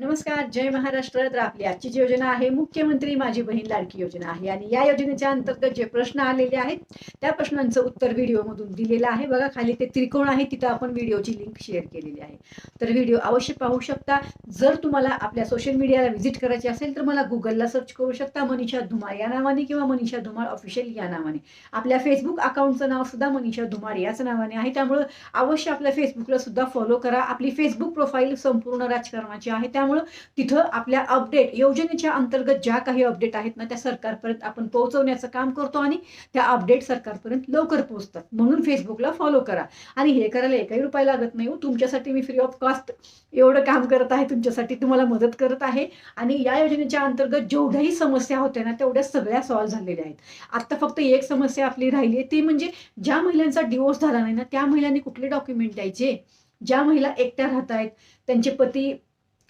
नमस्कार जय महाराष्ट्र. तर आपली आजची जी योजना आहे मुख्यमंत्री माझी बहीण लाडकी योजना आहे. आणि या योजनेच्या अंतर्गत जे प्रश्न आलेले आहेत त्या प्रश्नांचं उत्तर व्हिडिओमधून दिलेलं आहे. बघा खाली ते त्रिकोण आहे तिथं आपण व्हिडिओची लिंक शेअर केलेली आहे. तर व्हिडिओ अवश्य पाहू शकता. जर तुम्हाला आपल्या सोशल मीडियाला व्हिजिट करायची असेल तर मला गुगलला सर्च करू शकता. मनीषा धुमाळ या नावाने किंवा मनीषा धुमाळ ऑफिशियल या नावाने. आपल्या फेसबुक अकाउंटचं नाव सुद्धा मनीषा धुमाळ याच नावाने आहे. त्यामुळं अवश्य आपल्या फेसबुकला सुद्धा फॉलो करा. आपली फेसबुक प्रोफाईल संपूर्ण राजकारणाची आहे. त्यामुळे तिथं आपल्या अपडेट योजनेच्या अंतर्गत ज्या काही अपडेट आहेत ना त्या सरकारपर्यंत आपण पोहोचवण्याचं काम करतो आणि त्या अपडेट सरकारपर्यंत लवकर पोहोचतात. म्हणून फेसबुकला फॉलो करा. आणि हे करायला एकही रुपये लागत नाही हो. तुमच्यासाठी मी फ्री ऑफ कॉस्ट एवढं काम करत आहे तुमच्यासाठी तुम्हाला मदत करत आहे. आणि या योजनेच्या अंतर्गत जेवढ्याही समस्या होत्या ना तेवढ्या सगळ्या सॉल्व्ह झालेल्या आहेत. आत्ता फक्त एक समस्या आपली राहिली आहे ती म्हणजे ज्या महिलांचा डिवोर्स झाला नाही ना त्या महिलांनी कुठले डॉक्युमेंट द्यायचे? ज्या महिला एकट्या राहत आहेत त्यांचे पती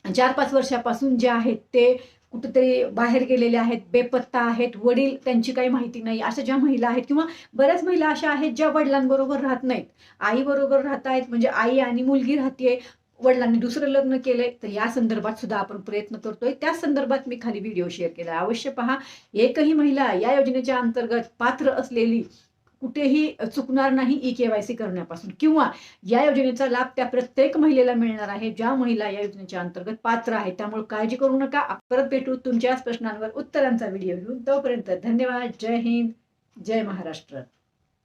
चार पाच वर्षापासून जे आहेत ते कुठेतरी बाहेर गेलेले आहेत बेपत्ता आहेत वडील त्यांची काही माहिती नाही. अशा ज्या महिला आहेत किंवा बऱ्याच महिला अशा आहेत ज्या वडिलांबरोबर राहत नाहीत. आईबरोबर राहत आहेत म्हणजे आई आणि मुलगी राहतीये वडिलांनी दुसरं लग्न केलंय तर या संदर्भात सुद्धा आपण प्रयत्न करतोय. त्या संदर्भात मी खाली व्हिडिओ शेअर केला. अवश्य पहा एकही महिला या योजनेच्या अंतर्गत पात्र असलेली कुठेही चुकणार नाही ई के वाय सी करण्यापासून. किंवा या योजनेचा लाभ त्या प्रत्येक महिलेला मिळणार आहे ज्या महिला या योजनेच्या अंतर्गत पात्र आहे त्यामुळे काळजी करू नका. परत भेटू तुमच्याच प्रश्नांवर उत्तरांचा व्हिडिओ घेऊन. तोपर्यंत धन्यवाद. जय हिंद. जय महाराष्ट्र.